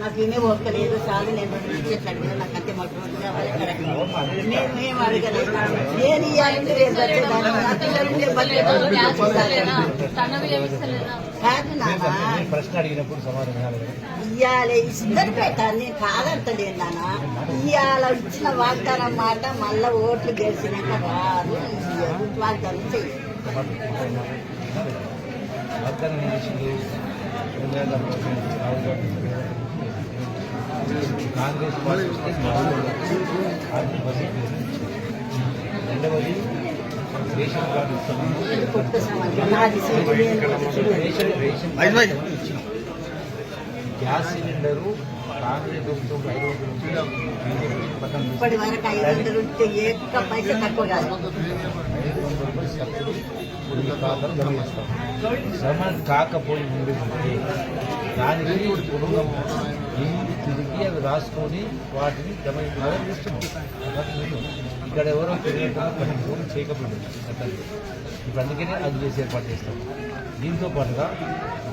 నాకు వినే ఒక్కలేదు చాలు నేను ఇచ్చేట్లు అడిగిన నాకు అంతే మాకు నేను అడగలేదు నేను ఇవ్వాలంటే రేపు వచ్చేదాన్ని నా పిల్లలు కాదు నాన్న ప్రశ్న అడిగినప్పుడు సమాధానం ఇవాళ ఇద్దరు పెట్టాను నేను కాదంటలేదు నాన్న ఇవాళ ఇచ్చిన వాగ్దానం మాట మళ్ళా ఓట్లు గెలిచినాక రాదు. వాగ్దానం చెయ్యి వాగ్దానం చేసింది? రెండు వేల రాహుల్ గాంధీ కాంగ్రెస్ పార్టీ రెండవది గ్యాస్ సిలిండరు ఇప్పటి వరకు ఐదు వందలు ఉంటే ఏక తక్కువ కాదు శ్రమ కాకపోయి ఉండి దానికి కుటుంబం తిరిగి రాసుకొని వాటిని జమ ఇక్కడ ఎవరో తెలియకుండా కొన్ని చేయకపోయింది ఇప్పుడు అందుకనే అది చేసి ఏర్పాటు చేస్తాం. దీంతో పాటుగా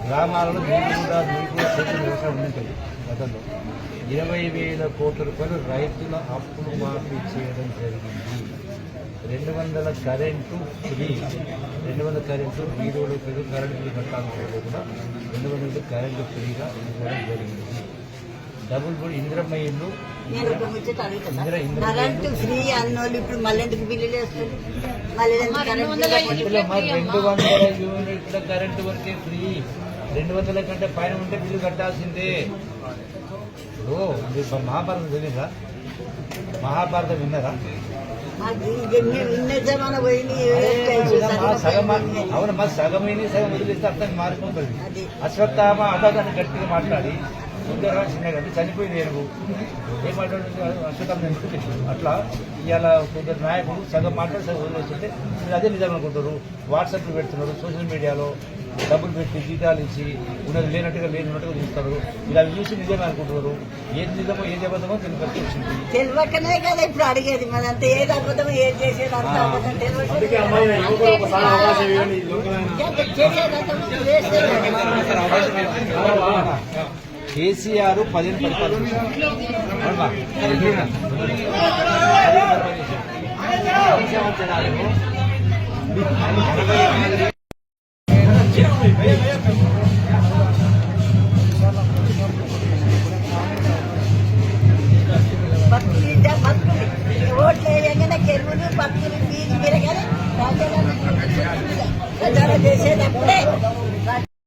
గ్రామాలలో నీరు కూడా నీళ్ళు కూడా వ్యవసాయం ఉంటుంది గతంలో. ఇరవై వేల కోట్ల రూపాయలు రైతుల అప్పులు మాఫీ చేయడం జరిగింది. రెండు వందల కరెంటు ఫ్రీ. రెండు వందల కరెంటు వీడియోలో కరెంటు బిల్లు కట్టాలనుకుంటే కూడా రెండు వందల కరెంటు ఫ్రీగా ఇవ్వడం జరిగింది. డబుల్ బోర్డు ఇందిరమ్మ ఇల్లు నేను ఒక ముచ్చట అడుగుతున్నా ఇందిరా ఇందిరా కరెంటు ఫ్రీ అన్నోళ్ళు ఇప్పుడు మళ్ళీ ఎందుకు బిల్లులు వేస్తుంది మళ్ళీ ఎందుకు అమ్మ, రెండు కరెంటు వందల యూనిట్ల కరెంటు వరకే ఫ్రీ. రెండు వందల కంటే పైన ఉంటే బిల్లు కట్టాల్సిందే. ఇప్పుడు మీరు మహాభారతం తెలియదా మహాభారతం విన్నారా? మా సగం అవును మా సగమైన సగం వదిలేస్తే అర్థం మారిపోతుంది. అశ్వత్థామ అదాన్ని గట్టిగా మాట్లాడి. సుందరరా చిన్నగా అంటే చనిపోయింది ఏనుగు. ఏం మాట్లాడుతుంది? అశ్వత్థామ ఎందుకు తెలియదు అట్లా ఇవాళ కొందరు నాయకులు సగం మాట్లాడి సగం వదిలేస్తుంటే మీరు అదే నిజం అనుకుంటారు. వాట్సాప్లు పెడుతున్నారు సోషల్ మీడియాలో డబ్బులు పెట్టి జీతాలు ఇచ్చి ఉన్నది లేనట్టుగా లేనట్టుగా చూస్తారు. మీరు అవి చూసి నిజమే అనుకుంటున్నారు. ఏది నిజమో ఏది అబద్ధమో తెలిపి వచ్చింది తెలియకనే కదా ఇప్పుడు అడిగేది. మరి అంత ఏది అబద్ధం ఏది చేసేది అంత అబద్ధం వేస్తే కేసీఆర్ పదిహేను పది చేశారు. అవునా? ఓట్లు వేయగానే కెరువులు ఫీజు పెరగాలి ప్రచారం చేసేటప్పుడే